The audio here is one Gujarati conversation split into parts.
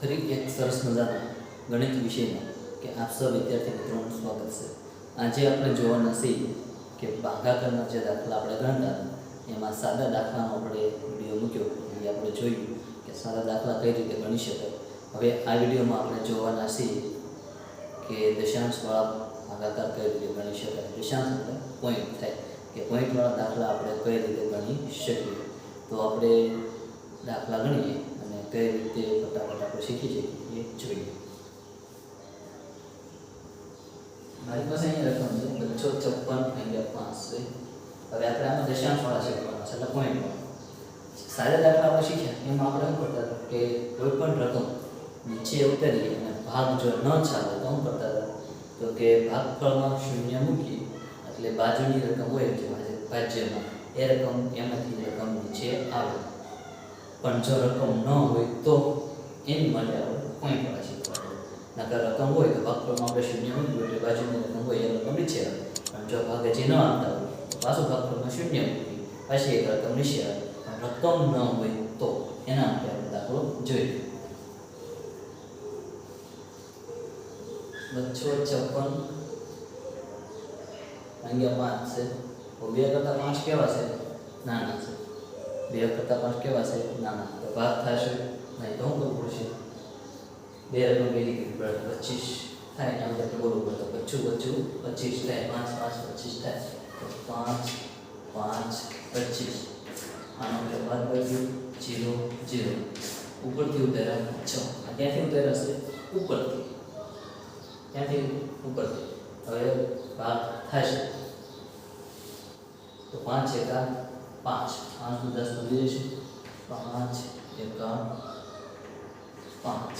ફરી એક સરસ મજાના ગણિત વિષયમાં કે આપ સૌ વિદ્યાર્થી મિત્રોનું સ્વાગત છે. આજે આપણે જોવાના છીએ કે ભાગાકારના જે દાખલા આપણે ગણતા એમાં સાદા દાખલાનો આપણે વીડિયો મૂક્યો એ આપણે જોયું કે સાદા દાખલા કઈ રીતે ગણી શકાય. હવે આ વિડીયોમાં આપણે જોવાના છીએ કે દશાંશવાળા ભાગાકાર કઈ રીતે ગણી શકાય. દશાંશ પોઈન્ટ થાય કે પોઈન્ટવાળા દાખલા આપણે કઈ રીતે ગણી શકીએ. તો આપણે દાખલા ગણીએ. કઈ રીતે ફટાફટ આપણે શીખી શકીએ એ જોઈએ. મારી પાસે અહીંયા રકમ છે બસો છપ્પન ભાગ્યા પાંચ છે. હવે આપણે આમાં દશાંશવાળા શીખવાના છે, એટલે પોઈન્ટ સારા દાખલા આપણે શીખ્યા, એમાં આપણે શું કરતા કે કોઈ પણ રકમ નીચે ઉતારીએ અને ભાગ જો ન ચાલે તો શું કરતા હતા? તો કે ભાગફળમાં શૂન્ય મૂકી એટલે બાજુની રકમ હોય, જે ભાજ્યમાં, એ રકમ એમાંથી રકમ નીચે આવે. પણ જો રકમ ન હોય તો એની માટે આપણે કોઈ પણ શીખવાડે નકર રકમ હોય તો ભાગફળમાં આપણે શૂન્ય હોય એટલે બાજુની રકમ હોય એ રકમ નીચે આવે. પણ જો ભાગે જે ન આવતા હોય પાછું ભાગફળમાં શૂન્ય મૂકી પાછી એક રકમ નીચે આવે. પણ રકમ ન હોય તો એના માટે આપણે દાખલો જોઈએ બસો છપ્પન ભાગ્યા પાંચ છે. બે કરતાં પાંચ કેવા છે? નાના છે. બે કરતાં પાંચ કેવા છે? નાના તો ભાગ થશે. નહીં તો હું કરવું પડશે બે રકમ કરવી પડે પચીસ. થાય માટે આપણે બોલવું પડે તો પચું પચું, પચીસ થાય, પાંચ પાંચ, પચીસ થાય. તો પાંચ પાંચ, પચીસ. આનો એટલે બાદ બાજુ જીરો જીરો. ઉપરથી ઉતાર્યા છ. ક્યાંથી ઉતાર્યા છે? ઉપરથી. ત્યાંથી ઉપરથી. હવે ભાગ થશે. તો પાંચ એકા પાંચ. પાંચનું દસ વધી જશે પાંચ, એકા પાંચ.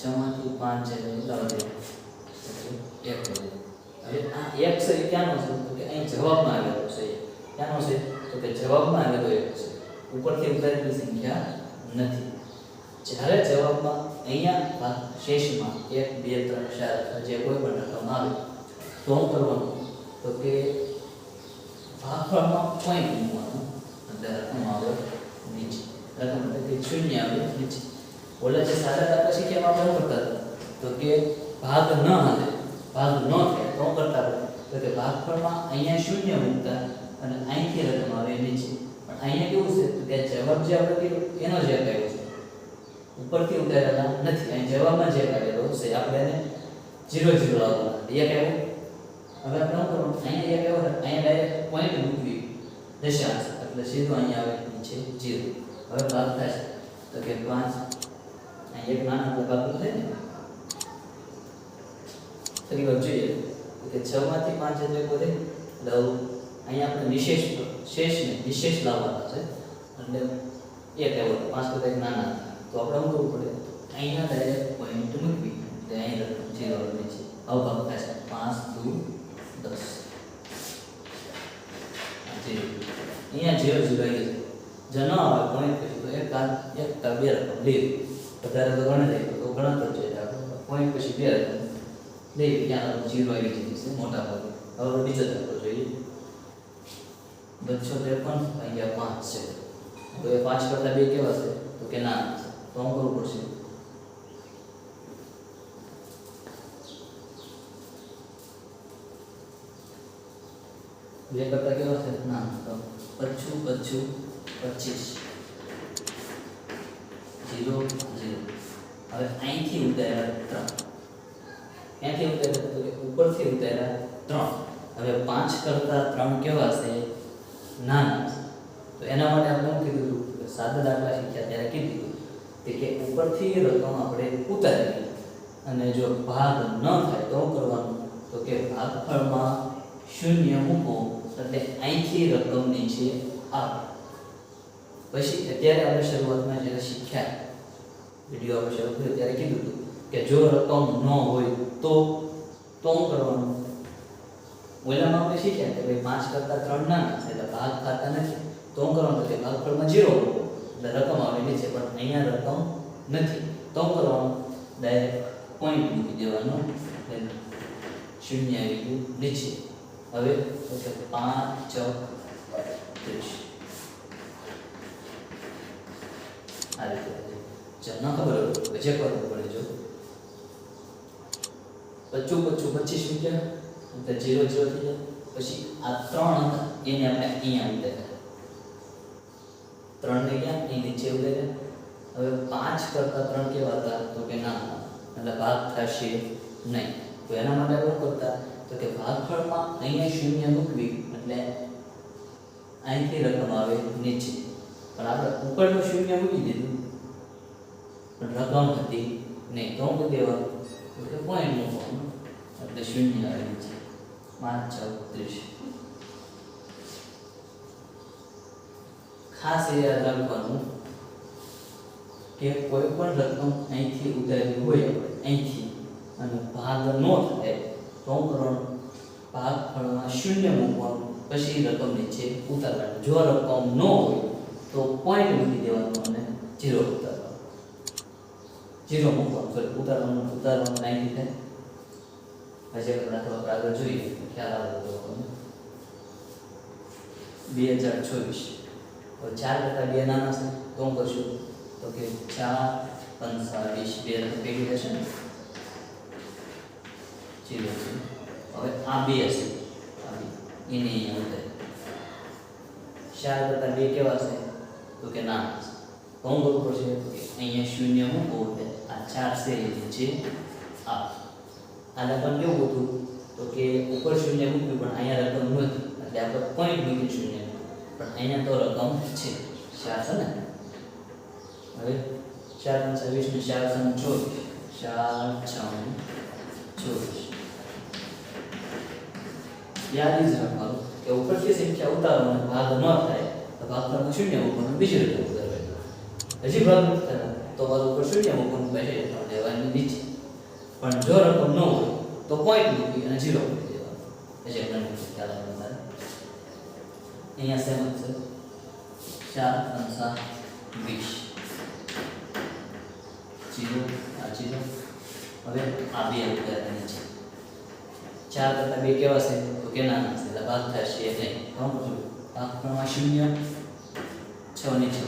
છમાંથી પાંચ છે એક હવે આ એક છે ક્યાંનો છે? તો કે અહીં જવાબમાં આવેલો છે. એ. ક્યાંનો છે? તો કે જવાબમાં આવેલો એક છે. ઉપરથી ઉતારેલી સંખ્યા નથી. જ્યારે જવાબમાં અહીંયા શેષમાં એક, બે, ત્રણ, ચાર, જે કોઈ પણ રકમ આવે, તો શું કરવાનું? તો કે ભાગફળમાં પોઈન્ટ મૂકવાનું એટલે રકમ આવે નીચે રકમ એટલે કે શૂન્ય આવે નીચે ઓલા જે સાદા દાખલા શીખ્યા એમાં આપણે શું કરતા હતા તો કે ભાગ ન હાલે ભાગ ન થાય તો શું કરતા હતા તો કે ભાગફળમાં અહીંયા શૂન્ય મૂકતા અને અહીંથી રકમ આવે નીચે પણ અહીંયા કેવું છે તો કે જવાબ જે આપણે કીધું એનો જે આવ્યો છે ઉપરથી ઉતારેલા નથી અહીં જવાબમાં જે કાઢેલો છે આપણે એને જીરો જીરો લાવવાના એક આવ્યો હવે આપણે શું કરવાનું? અહીંયા એક આવ્યો ને અહીંયા ડાયરેક્ટ પોઈન્ટ મૂકવી. દશાંશ, એટલે સીધું અહીંયા આવે, નીચે જીરો હવે ભાગ થશે. તો કે પાંચ અહીં એક નાના એટલે ભાગ થાય ને. ફરી વાર જોઈએ. તો કે છ માંથી પાંચ એટલે બધે લવ અહીંયા આપણે નિશેષ શેષને નિશેષ લાવવાના છે. એટલે એક આવ્યો પાંચ કરતા એક નાના. તો આપણે શું કરવું પડે? અહીંયા ડાયરેક્ટ પોઈન્ટ મૂકવી. એટલે અહીં રકમ જીરો નીચે. હવે ભાગ થશે. પાંચ દુ દસ આ જીરો અહીંયા જીરો જીરો આવી જશે જો ન આવે પોઈન્ટ પછી તો એક કાલ એક કાલ બે રકમ લેવી વધારે તો ગણે જાય તો ગણતર છે પોઈન્ટ પછી બે રકમ લેવી ત્યાં જીરો આવી જતી છે મોટા ભાગે હવે બીજો દાખલો જોઈએ બસો ત્રેપન અહીંયા પાંચ છે તો એ પાંચ કરતા બે કેવા છે તો કે ના તો શું કરવું પડશે બે કરતા કેવા છે? ના તો પચું પચું પચીસ. Zero zero. હવે અહીંથી ઉતાર્યા ત્રણ. ક્યાંથી ઉતાર્યા? કે ઉપરથી ઉતાર્યા ત્રણ. હવે પાંચ કરતા ત્રણ કેવા છે? નાના તો એના માટે આપણે કીધું હતું? સાદા દાખલા શીખ્યા, ત્યારે કીધું કે ઉપરથી રકમ આપણે ઉતારી અને જો ભાગ ન થાય તો કરવાનું? તો કે ભાગફળમાં શૂન્ય મૂકો. એટલે અહીંથી રકમ નીચે આવે પછી અત્યારે આપણે શરૂઆતમાં જ્યારે શીખ્યા વીડિયો આપણે શરૂ કર્યો, ત્યારે કીધું હતું કે જો રકમ ન હોય તો તો શું કરવાનું? ઓલામાં આપણે શીખ્યા કે ભાઈ પાંચ કરતા ત્રણ ના છે એટલે ભાગ ખાતા નથી. તો શું કરવાનું? કે ભાગફળમાં જીરો એટલે રકમ આવેલી નીચે, પણ અહીંયા રકમ નથી. તો કરવાનું? ડાયરેક્ટ પોઈન્ટ મૂકી દેવાનો. શૂન્ય આવી ગયું નીચે. હવે તો કે પાંચ ચોક ત્રીસ આ રીતે જો ન ખબર હોય તો ચેક કરવું પડે જો પચું પચું પચીસ રૂપિયા એટલે જીરો જીરો થઈ જાય પછી આ ત્રણ હતા એને આપણે અહીંયા ઉતાર્યા ત્રણ ને ક્યાં અહીં નીચે ઉતાર્યા હવે પાંચ કરતા ત્રણ કેવા હતા તો કે ના એટલે ભાગ થશે નહીં તો એના માટે શું કરતા તો કે ભાગફળમાં અહીંયા શૂન્ય મૂકવી એટલે અહીંથી રકમ આવે નીચે. પણ આપણે ઉપરનું શૂન્ય મૂકી દીધું. પણ રકમ હતી નહીં તો હું દેવાનું. કે પોઈન્ટ મૂકવાનું. એટલે શૂન્ય આવે નીચે પાંચ ચોત્રીસ ખાસ એ યાદ રાખવાનું કે કોઈ પણ રકમ અહીંથી ઉધારી હોય, અહીંથી અને ભાગ ન થાય કરવાનું ભાગફળમાં શૂન્ય મૂકવાનું પછી રકમ નીચે ઉતારવાનું જો રકમ ન હોય તો પોઈન્ટ મૂકી દેવાનું અને જીરો ઉતારવાનું. જીરો મૂકવાનું. સોરી ઉતારવાનું ઉતારવાનું અહીંથી થાય. હજી આપણે થોડાક આગળ જોઈએ. ખ્યાલ આવે તો બે હજાર ચોવીસ. ચાર કરતા બે નાના છે. તો હું કરશું? તો કે ચાર પંચા વીસ બે ભેગી થશે ને? જીરો છે. હવે આ બે હશે. એને અહીંયા ઉતરે ચાર કરતાં બે કેવા છે તો કે ના. કોણ તો છે અહીંયા શૂન્ય મૂકવું એટલે આ ચાર છે એ છે, આ. આને પણ કેવું હતું તો કે ઉપર શૂન્ય મૂક્યું પણ અહીંયા રકમ નથી. એટલે આપણે પોઈન્ટ મૂક્યું શૂન્ય. પણ અહીંયા તો રકમ છે. ચાર છે ને? હવે ચાર છવ્વીસ વીસ ને ચાર ત્રણ ચોવીસ ચાર છ ચોવીસ. યાદ જ રાખવાનું કે ઉપરથી સંખ્યા ઉતારો અને ભાગ ન થાય તો ભાગફળમાં શૂન્ય મૂકવાનું બીજી રીતે ઉતારવાનું હજી ભાગ નથી થતા તો પાછું ઉપર શૂન્ય મૂકવાનું પછી રકમ લેવાની નીચે પણ જો રકમ ન હોય તો પોઈન્ટ મૂકી અને જીરો મૂકી દેવાનું હજી તમને ખ્યાલ આવે તમારે અહીંયા સેમ જ છે ચાર પંચા વીસ જીરો આ જીરો હવે આ બે ઉતારવાની છે ચાર કરતા બે કેવા છે? તો કે નાના છે? એટલે ભાગ થશે એટલે પૂછું. ભાગફળમાં શૂન્ય, છ ને છે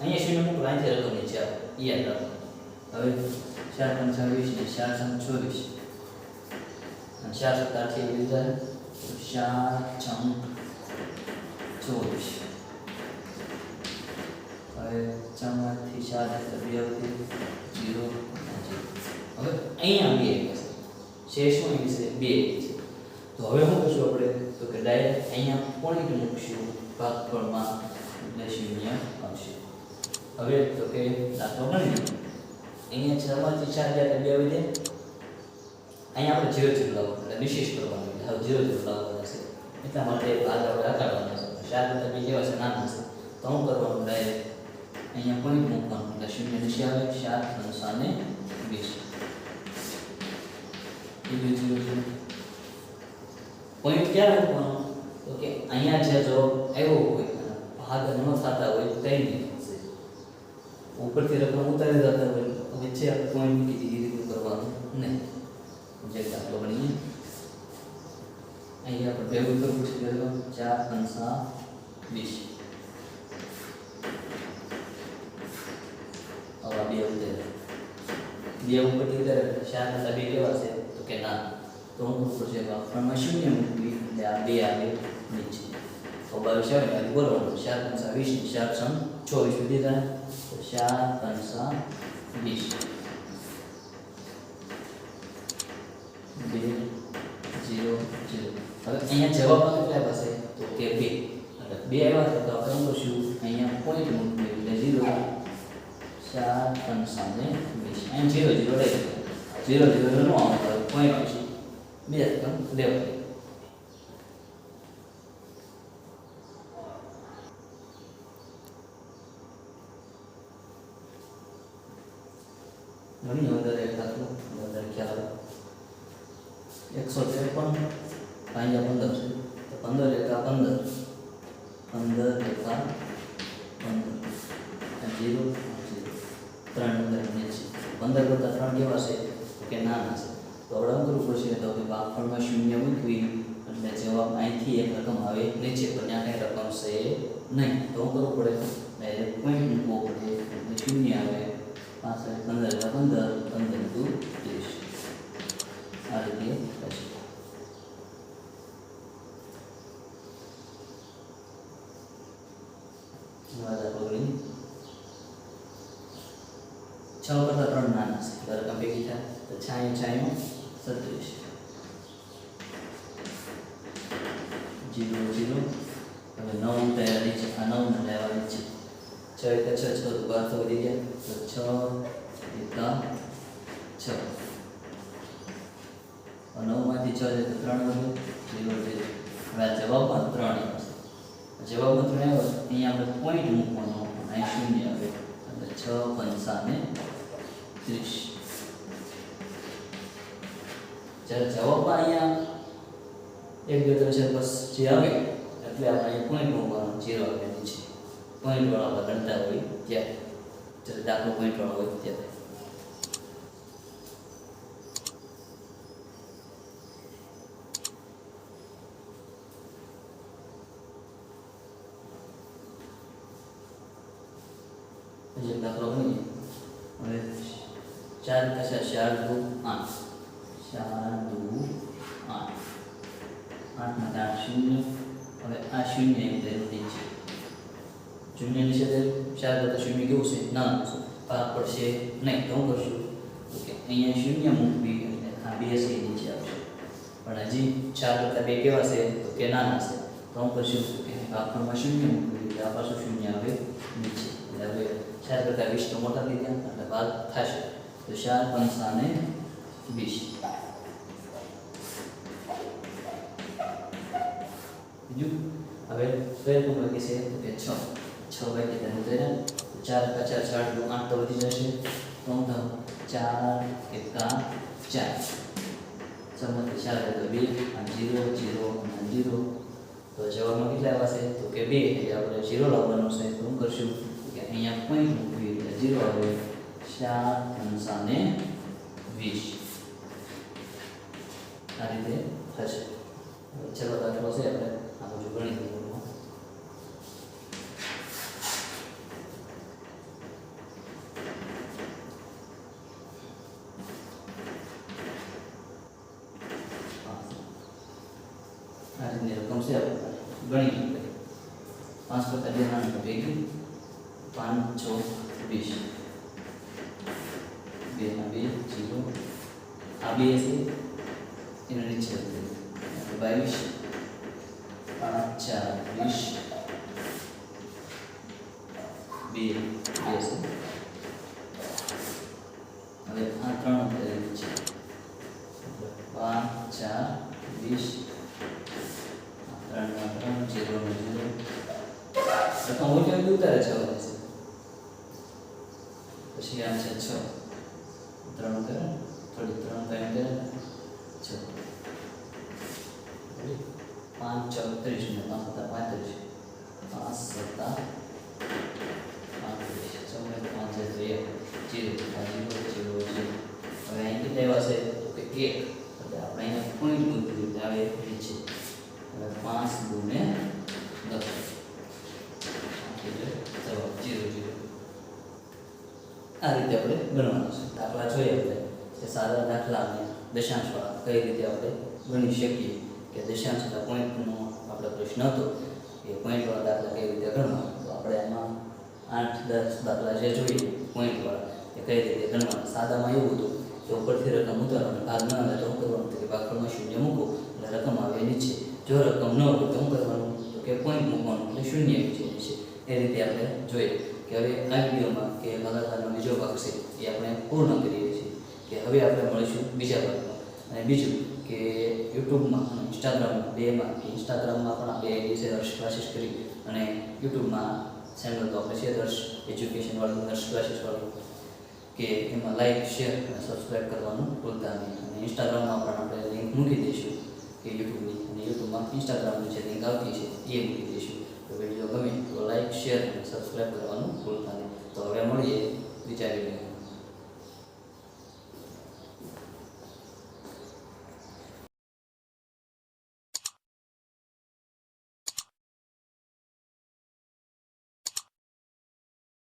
અહીંયા શૂન્ય મૂકવું અહીંથી રકમ આવે. ઈ યાદ રાખો. હવે ચાર પંચા વીસ ને ચાર સમ ચોવીસ. અને ચાર સત્તા થી લીધા ચાર છમ ચોવીસ. હવે ચમથી ચાર બે હવે અહીંયા બે છે શું એની છે બે છે. તો હવે શું કરશું આપણે? તો કે ડાયરેક્ટ અહીંયા પોઈન્ટ મૂકશું ભાગફળમાં એટલે શૂન્ય આવશે. હવે તો કે દાખલો ગણીએ અહીંયા છમાંથી ચાર જાય બે વધે, અહીંયા આપણે જીરો જીરો લાવવું એટલે વિશેષ કરવાનું એટલે હવે જીરો જીરો લાવવાના છે એટલા માટે ભાગ આપણે હટાડવાના છે. ચાર બધા બે કેવા છે? નાના છે. તો શું કરવાનું ડાયરેક્ટ અહીંયા પોઈન્ટ મૂકવાનું. એટલે શૂન્ય નીચે આવે, ચાર અને વીસ. પોઈન્ટ ક્યારે મૂકવાનો તો કે અહીંયા જે જો આવ્યો હોય અને ભાગ ન થતા હોય તો કઈ નહીં થશે ઉપરથી રકમ ઉતારી જતા હોય તો વચ્ચે આપણે પોઈન્ટ મૂકી દીધી રીતનું કરવાનું નહીં. જે દાખલો ગણીએ અહીંયા આપણે ભેગું કરવું છે પહેલો ચાર, પંચા વીસ. હવે આ બે ઉતારે બે ઉપરથી ઉતારે ચાર, પંચા બે કેવા છે? તો કે ના, તો હું ઉપર છે વાપરણમાં શૂન્ય મૂકવી એટલે આ બે આવે નીચે તો બાવીસ આવે એટલે બોલવાનું ચાર પંચા વીસ ને ચાર તો ચાર પંચા વીસ. બે, જીરો હવે અહીંયા જવાબ કેટલા પાસે? તો કે બે. એટલે બે આવ્યા છે, તો આપણે શું અહીંયા પોઈન્ટ મૂકવું એટલે જીરો ચાર પંચાને વીસ. અહીંયા જીરો જીરો રહી જીરો જીરો નો આવે. પોઈન્ટ પછી બે રકમ લેવાની ઘણી વધારે એક દાખલો વધારે ખ્યાલ એકસો ત્રેપન પાંજા પંદર છે તો પંદર એકા પંદર પંદર એકા પંદર જીરો જીરો ત્રણ ને છે પંદર કરતાં ત્રણ કેવા છે કે નાના છે તો આપણે કરવું પડશે તો કે ભાગફળમાં શૂન્ય મૂકવી એટલે જવાબ અહીંથી એક રકમ આવે, નીચે પણ ત્યાં કંઈ રકમ છે નહીં. તો હું કરવું પડે? ડાયરેક્ટ પોઈન્ટ મૂકવો પડે, એટલે શૂન્ય આવે. પાસઠ, પંદર પંદર પંદર દુ ત્રીસ. આ રીતે છ કરતા ત્રણ નાના છે. રકમ ભેગી થાય. તો છાયું છાયું. સત્રીસ જીરો જીરો હવે નવ તૈયારી છે આ નવ લેવાની છે છ એક છ છ બાર તો વધી ગયા તો છ એકા છ નવમાંથી છ છે તો ત્રણ વધુ જીરો જીરો હવે આ જવાબમાં ત્રણ આવશે જવાબમાં ત્રણ આવ્યો અહીંયા આપણે પોઈન્ટ મૂકવાનો અહીં શૂન્ય આવે એટલે છ પંચાને ત્રીસ જ્યારે જવાબમાં અહીંયા એક, બે, ત્રણ, ચાર બસ જે આવે, એટલે આપણે અહીંયા પોઈન્ટ મૂકવાનો જીરો આવે નીચે પોઈન્ટ વાળા આપણે ગણતા હોય ત્યારે જ્યારે દાખલો પોઈન્ટ વાળો હોય ત્યારે દાખલો ગણીએ. હવે ચાર કશા ચાર દુ આઠ. ચાર દુ આઠ. આઠમાં આઠ શૂન્ય. હવે આ શૂન્ય એમ તેનું નીચે. શૂન્ય નીચે ચાર કરતા શૂન્ય કેવું છે? ના છે ભાગ પડશે નહીં. તો કરશું? ઓકે, અહીંયા શૂન્ય મૂકવી અને આ બે છે નીચે આવશે. પણ હજી ચાર કરતા બે કેવા છે? તો કે નાના છે તો હું કરશું? કે ભાગફળમાં શૂન્ય મૂકવી એટલે આ પાછું શૂન્ય આવે નીચે. એટલે હવે ચાર કરતા વીસ તો મોટા ગયા. એટલે ભાગ થશે. તો ચાર પંચાને વીસ. બીજું હવે કઈ રકમ બાકી છે તો કે છ છ બાકી તેને ઉતર્યા તો ચાર પચાર ચારનું આઠ તો વધી જશે તો હું થાવ ચાર એકા ચાર સમજ ચાર તો બે અને જીરો જીરો અને જીરો તો જવાબમાં કેટલા આવશે તો કે બે એટલે આપણે જીરો લાવવાનો છે તો કરશું કે અહીંયા પોઈન્ટ મૂકવી એટલે જીરો આવે ચાર પંચાને વીસ આ રીતે થશે છેલ્લો દાખલો છે આપણે. આ બધું ગણી લઈએ એમાં. આ રીતની રકમ છે ગણી પાંચ કરતા બે નાના પાંચ છ વીસ. બે ના બે, જીરો. આ બે છે એના નીચે હતું. એટલે બાવીસ પાંચ ચાર વીસ બે બે છે હવે આ ત્રણ અત્યારે નીચે એટલે પાંચ ચાર વીસ આ ત્રણમાં ત્રણ જીરો ને જીરો રકમ હોય તો ઉતારે છે હવે છે પછી આ છે છ ત્રણ કરે થોડી ત્રણ ત્રણ કરે છ પાંચ ચોત્રીસ ને પાંચ સત્તા પાંત્રીસ પાંચ સત્તા પાંત્રીસ ચૌદ પાંચ છે તો એક જીરો આ જીરો જીરો જીરો હવે અહીં કેટલા એવા છે તો કે એક. એટલે આપણે અહીંયા પોઈન્ટ મૂકી દીધું આવે એક નીચે હવે પાંચ ગુણે દસ. એટલે જવાબ જીરો જીરો. આ રીતે આપણે ગણવાનું છે. દાખલા જોઈએ આપણે કે સાદા દાખલા અને દશાંશવાળા કઈ રીતે આપણે ગણી શકીએ. કે દશાંશવાળા પોઈન્ટનો આપણો પ્રશ્ન હતો. કે પોઈન્ટવાળા દાખલા કઈ રીતે ગણવા તો આપણે એમાં આઠ દસ દાખલા જે જોઈએ પોઈન્ટવાળા એ કઈ રીતે ગણવાના? સાદામાં એવું હતું કે ઉપરથી રકમ ઉતારવાનું ભાગ ન આવે તો શું કરવાનું. તો કે ભાગફળમાં શૂન્ય મૂકો અને રકમ આવે નીચે જો રકમ ન હોય તો શું કરવાનું? તો કે પોઈન્ટ મૂકવાનું. એટલે શૂન્ય નીચે છે. એ રીતે આપણે જોઈએ કે હવે આ વિડીયોમાં કે ભાગાકારનો બીજો ભાગ છે એ આપણે પૂર્ણ કરીએ છીએ. કે હવે આપણે મળીશું બીજા ભાગમાં. અને બીજું કે યુટ્યુબમાં અને ઇન્સ્ટાગ્રામમાં બેમાં કે ઇન્સ્ટાગ્રામમાં પણ આપણે આઈડી છે હર્ષ ક્લાસીસ કરી. અને યુટ્યુબમાં ચેનલ તો આપણે છે હર્ષ એજ્યુકેશનવાળું હર્ષ ક્લાસીસવાળું કે એમાં લાઈક શેર અને સબસ્ક્રાઈબ કરવાનું ભૂલતા નહીં. અને ઇન્સ્ટાગ્રામમાં પણ આપણે લિંક મૂકી દઈશું. કે યુટ્યુબની અને યુટ્યુબમાં ઇન્સ્ટાગ્રામની જે લિંક આવતી છે, એ મૂકી દઈશું. તો વીડિયો ગમે તો લાઈક શેર અને સબસ્ક્રાઈબ કરવાનું ભૂલતા નહીં. તો હવે મળીએ બીજા વીડિયો